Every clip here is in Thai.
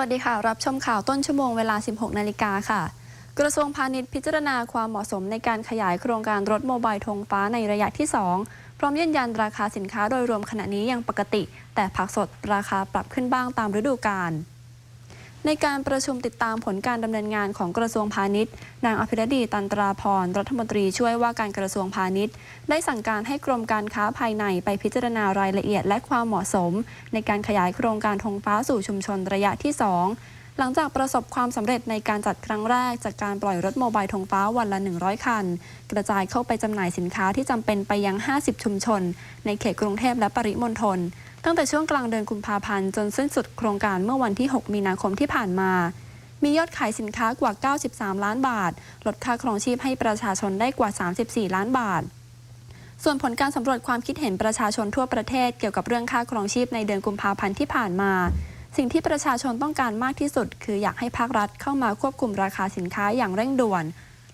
วัสดีค่ะ รับชมข่าวต้นชั่วโมงเวลา 16 นาฬิกาค่ะ กระทรวงพาณิชย์พิจารณาความเหมาะสมในการขยายโครงการรถโมบายธงฟ้าในระยะที่ 2 พร้อมยืนยันราคาสินค้าโดยรวมขณะนี้ยังปกติ แต่ผักสดราคาปรับขึ้นบ้างตามฤดูกาล ในการประชุมติดตามผลการดำเนินงานของกระทรวงพาณิชย์ นางอภิรดีตันตราพรรัฐมนตรีช่วยว่าการกระทรวงพาณิชย์ ได้สั่งการให้กรมการค้าภายในไปพิจารณารายละเอียดและความเหมาะสม ในการขยายโครงการธงฟ้าสู่ชุมชนระยะที่ 2 หลังจากประสบความสำเร็จในการจัดครั้งแรก จากการปล่อยรถโมบายธงฟ้าวันละ 100 คัน กระจายเข้าไปจำหน่ายสินค้าที่จำเป็นไปยัง 50 ชุมชน ในเขตกรุงเทพและปริมณฑลตั้งแต่ช่วงกลางเดือนกุมภาพันธ์จนสิ้นสุดโครงการเมื่อวันที่ 6 มีนาคมที่ผ่านมา มียอดขายสินค้ากว่า 93 ล้านบาท ลดค่าครองชีพให้ประชาชนได้กว่า 34 ล้านบาทส่วนผลการสำรวจความคิดเห็นประชาชนทั่วประเทศเกี่ยวกับเรื่องค่าครองชีพในเดือนกุมภาพันธ์ที่ผ่านมา สิ่งที่ประชาชนต้องการมากที่สุด คืออยากให้ภาครัฐเข้ามาควบคุมราคาสินค้าอย่างเร่งด่วน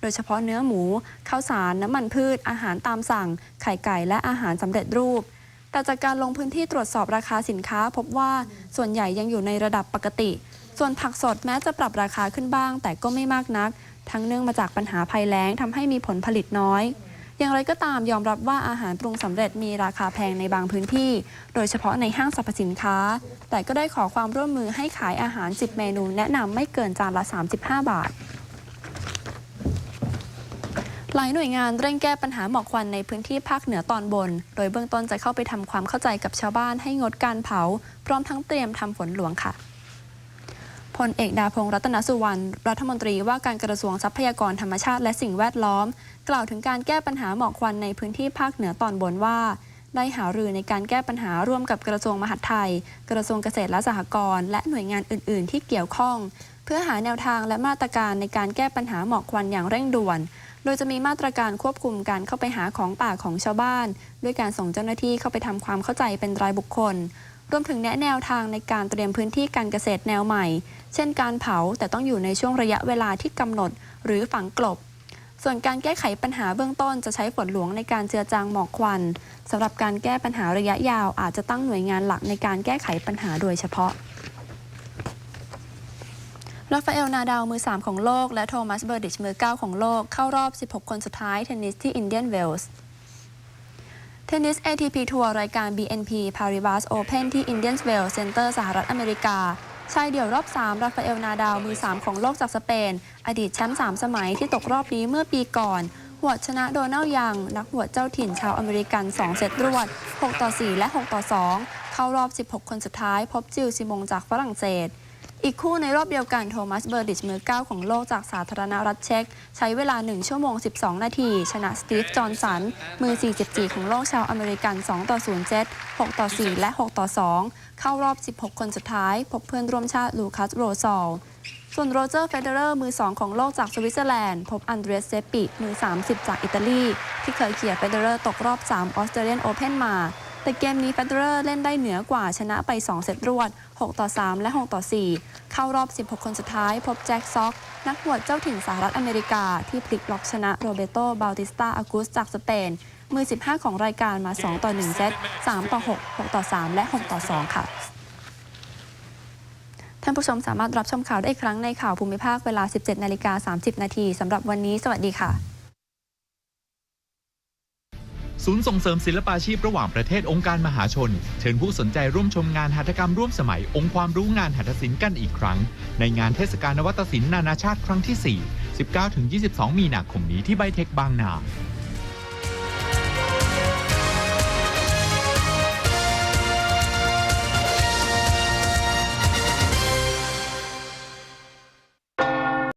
โดยเฉพาะเนื้อหมู ข้าวสาร น้ำมันพืช อาหารตามสั่ง ไข่ไก่และอาหารสำเร็จรูป แต่จากการลงพื้นที่ตรวจสอบราคาสินค้า พบว่าส่วนใหญ่ยังอยู่ในระดับปกติ ส่วนผักสดแม้จะปรับราคาขึ้นบ้าง แต่ก็ไม่มากนัก ทั้งเนื่องมาจากปัญหาภัยแล้งทำให้มีผลผลิตน้อย อย่างไรก็ตามยอมรับว่าอาหารปรุงสำเร็จมีราคาแพงในบางพื้นที่ โดยเฉพาะในห้างสรรพสินค้า แต่ก็ได้ขอความร่วมมือให้ขายอาหาร 10 เมนู แนะนำไม่เกินจานละ 35 บาทหลายหน่วยงานเร่งแก้ปัญหาหมอกควันในพื้นที่ภาคเหนือตอนบน โดยเบื้องต้นจะเข้าไปทำความเข้าใจกับชาวบ้านให้งดการเผา พร้อมทั้งเตรียมทำฝนหลวงค่ะ พลเอกดาพงศ์รัตนสุวรรณ รัฐมนตรีว่าการกระทรวงทรัพยากรธรรมชาติและสิ่งแวดล้อม กล่าวถึงการแก้ปัญหาหมอกควันในพื้นที่ภาคเหนือตอนบนว่า ได้หารือในการแก้ปัญหาร่วมกับกระทรวงมหาดไทย กระทรวงเกษตรและสหกรณ์และหน่วยงานอื่น ๆ ที่เกี่ยวข้อง เพื่อหาแนวทางและมาตรการในการแก้ปัญหาหมอกควันอย่างเร่งด่วน โดยจะมีมาตรการควบคุมการเข้าไปหาของป่าของชาวบ้าน ด้วยการส่งเจ้าหน้าที่เข้าไปทำความเข้าใจเป็นรายบุคคล รวมถึงแนะแนวทางในการเตรียมพื้นที่การเกษตรแนวใหม่ เช่นการเผาแต่ต้องอยู่ในช่วงระยะเวลาที่กำหนด หรือฝังกลบ ส่วนการแก้ไขปัญหาเบื้องต้นจะใช้ฝนหลวงในการเจือจางหมอกควันสำหรับการแก้ปัญหาระยะยาวอาจจะตั้งหน่วยงานหลักในการแก้ไขปัญหาโดยเฉพาะราฟาเอล นาดาว มือ 3 ของโลก และโทมัส เบอร์ดิช มือ 9 ของโลก เข้ารอบ 16 คนสุดท้าย เทนนิสที่อินเดียนเวลส์ เทนนิส ATP ทัวร์รายการ BNP Paribas Open ที่ Indian w e l l Center สหรัฐอเมริกาชายเดี่ยวรอบ 3 ราฟาเอล นาดาว มือ 3 ของโลกจากสเปน อดีตแชมป์ 3 สมัยที่ตกรอบนี้เมื่อปีก่อน หวดชนะโดนัลยัง นักหวดเจ้าถิ่นชาวอเมริกัน 2 เซตรวด 6 ต่อ 4 และ 6 ต่อ 2 เข้ารอบ 16 คนสุดท้าย พบจิลซิมงจากฝรั่งเศส อีกคู่ในรอบเดียวกันโทมัสเบอร์ดิชมือ 9 ของโลกจากสาธารณรัฐเช็ก ใช้เวลา 1 ชั่วโมง 12 นาที ชนะสตีฟจอห์นสัน มือ 44 ของโลกชาวอเมริกัน 2 ต่อ 0 เซต 6 ต่อ 4 และ 6 ต่อ 2 เข้ารอบ 16 คนสุดท้าย พบเพื่อนร่วมชาติลูคัสโรซอลส่วนโรเจอร์เฟเดอร์มือ 2 ของโลกจากสวิตเซอร์แลนด์ พบอันเดรสเซปปิมือ 30 จากอิตาลี ที่เคยเขี่ยเฟเดอร์ตกรอบ 3 ออสเตรเลียนโอเพนมา แต่เกมนี้เฟเดอร์เล่นได้เหนือกว่าชนะไป 2 เซตรวด 6 ต่อ 3 และ 6 ต่อ 4 เข้ารอบ 16 คนสุดท้ายพบแจ็คซ็อก นักหวดเจ้าถิ่นสหรัฐอเมริกา ที่พลิกล็อกชนะโรเบโตบาลติสตาอากุสจากสเปน มือ 15 ของรายการมา 2 ต่อ 1 เซต 3 ต่อ 6 6 ต่อ 3 และ 6 ต่อ 2 ค่ะ ท่านผู้ชมสามารถรับชมข่าวได้อีกครั้งในข่าวภูมิภาคเวลา 17 นาฬิกา 30 นาทีสำหรับวันนี้ สวัสดีค่ะ ศูนย์ส่งเสริมศิลปาชีพระหว่างประเทศองค์การมหาชน เชิญผู้สนใจร่วมชมงานหัตถกรรมร่วมสมัยองค์ความรู้งานหัตถศิลป์กันอีกครั้ง ในงานเทศกาลนวัตศิลป์นานาชาติครั้งที่ 4 19-22 มีนาคมนี้ที่ไบเทคบางนา